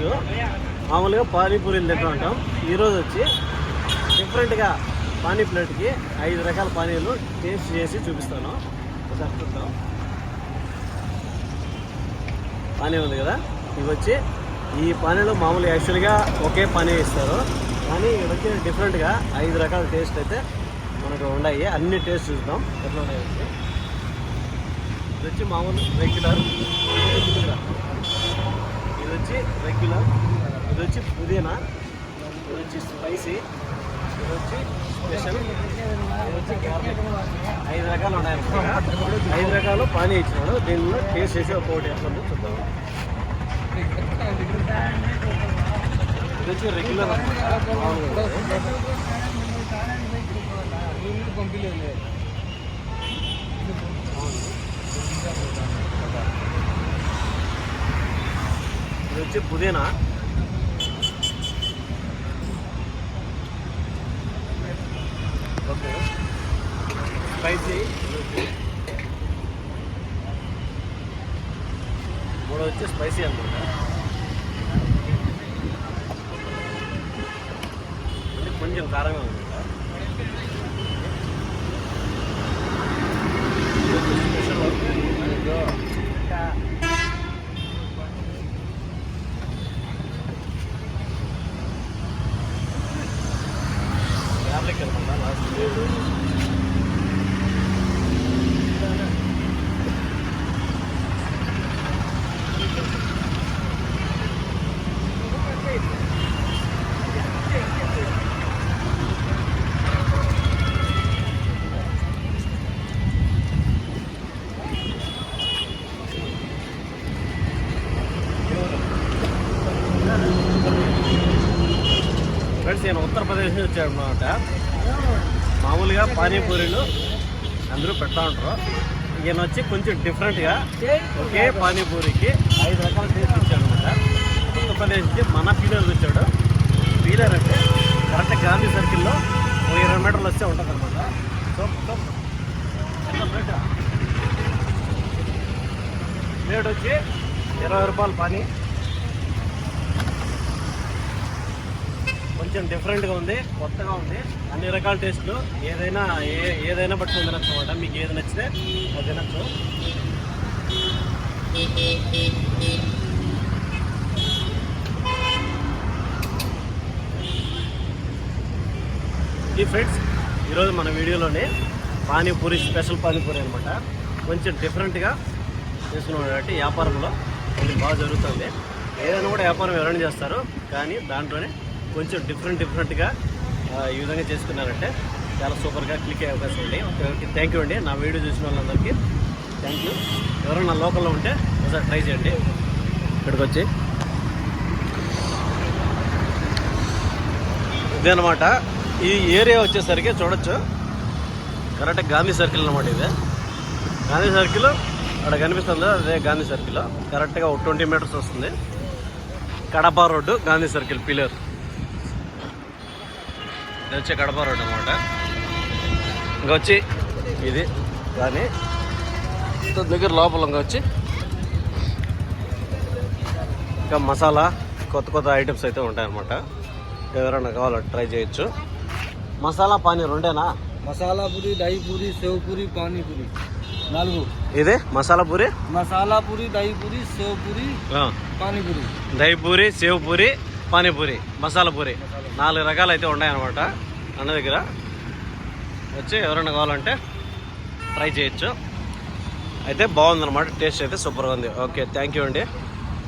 ఈరోజు మామూలుగా పానీపూరీలు తింటూ ఉంటాం. ఈరోజు వచ్చి డిఫరెంట్గా పానీ ప్లేట్కి ఐదు రకాల పానీలు టేస్ట్ చేసి చూపిస్తాను. ఒకసారి చూద్దాం. పానీ ఉంది కదా? ఇవి వచ్చి ఈ పానీలో మామూలు యాక్చువల్గా ఒకే పానీ ఇస్తారు. కానీ ఇవి వచ్చి డిఫరెంట్గా ఐదు రకాల టేస్ట్ అయితే మనకు ఉన్నాయి. అన్ని టేస్ట్ చూద్దాం. ఎట్లా ఉన్నాయి వచ్చి ఇది వచ్చి మామూలు రెగ్యులర్ ఇది వచ్చి రెగ్యులర్ ఇది వచ్చి పుదీనా ఇది వచ్చి స్పైసీ ఇది వచ్చి స్పెషల్ ఇది వచ్చి గార్లిక్ ఐదు రకాలు ఉన్నాయి ఐదు రకాలు పానీ ఇచ్చినాడు. దీనిలో టేస్ట్ చేసి ఒక్కొక్కటి ఎట్లా చూద్దాం. ఇది వచ్చి రెగ్యులర్ పంపించలేదు ఉంటుంది. ఇది వచ్చి పుదీనా ఓకే స్పైసీ మూడు వచ్చి స్పైసీ అనుకుంటా ఇది కొంచెం కారంగా ఉంది ఇది వచ్చి స్పెషల్ ఇంకా గార్లిక్ అనుకుంటా లాస్ట్ ఫ్రెండ్స్ నేను ఉత్తరప్రదేశ్ నుంచి వచ్చాను అనమాట మామూలుగా పానీపూరీలు అందరూ పెడతా ఉంటారు. ఈయన వచ్చి కొంచెం డిఫరెంట్గా ఒకే పానీపూరికి ఐదు రకాల టేస్ట్ ఇచ్చాడు అనమాట ఉత్తరప్రదేశ్ నుంచి మన పీలర్ వచ్చాడు. పీలర్ అంటే కరెక్ట్ గాంధీ సర్కిల్లో ఒక ఇరవై మీటర్లు వస్తే ఉంటుంది అనమాట సో ప్లేట్ వచ్చి ఇరవై రూపాయలు పానీ. కొంచెం డిఫరెంట్గా ఉంది కొత్తగా ఉంది. అన్ని రకాల టేస్ట్లు ఏదైనా ఏ ఏదైనా పట్టుకుని తినచ్చు అనమాట మీకు ఏది నచ్చితే అది తినచ్చు. ఈ ఫ్రెండ్స్ ఈరోజు మన వీడియోలోనే పానీపూరి స్పెషల్ పానీపూరి అనమాట కొంచెం డిఫరెంట్గా చేసుకున్నాం కాబట్టి వ్యాపారంలో కొంచెం బాగా జరుగుతుంది. ఏదైనా కూడా వ్యాపారం ఎవరైనా చేస్తారు కానీ దాంట్లోనే కొంచెం డిఫరెంట్ డిఫరెంట్గా ఈ విధంగా చేసుకున్నారంటే చాలా సూపర్గా క్లిక్ అయ్యే అవకాశం ఉంది. ఓకే ఓకే థ్యాంక్ యూ అండి. నా వీడియో చూసిన వాళ్ళందరికీ థ్యాంక్ యూ ఎవరైనా లోకల్లో ఉంటే ఒకసారి ట్రై చేయండి. ఇక్కడికి వచ్చి ఇదనమాట ఈ ఏరియా వచ్చేసరికి చూడొచ్చు. కరెక్ట్ గాంధీ సర్కిల్ అనమాట ఇది. గాంధీ సర్కిల్ అక్కడ కనిపిస్తుంది. అదే గాంధీ సర్కిల్ కరెక్ట్గా ఒక ట్వంటీ మీటర్స్ వస్తుంది. Kadapa road Gandhi circle pillar. ఇది వచ్చి కడప రోడ్డు అనమాట ఇంకా వచ్చి ఇది కానీ దాని దగ్గర లోపల ఇంకా వచ్చి ఇంకా మసాలా కొత్త కొత్త ఐటమ్స్ అయితే ఉంటాయన్నమాట. ఎవరైనా కావాలంటే ట్రై చేయొచ్చు. మసాలా పానీ రెండేనా? మసాలా పూరి దహి పూరి సేవ్ పూరి పానీ పూరి. నాలుగు. ఇది? మసాలా పూరి? మసాలా పూరి దహి పూరి సేవ్ పూరి పానీ పూరి. దహి పూరి సేవ్ పూరి పానీపూరి మసాలా పూరి. నాలుగు రకాలు అయితే ఉన్నాయన్నమాట అన్న దగ్గర. వచ్చి ఎవరైనా కావాలంటే ట్రై చేయొచ్చు. అయితే బాగుందన్నమాట టేస్ట్ అయితే సూపర్గా ఉంది. ఓకే థ్యాంక్ యూ అండి.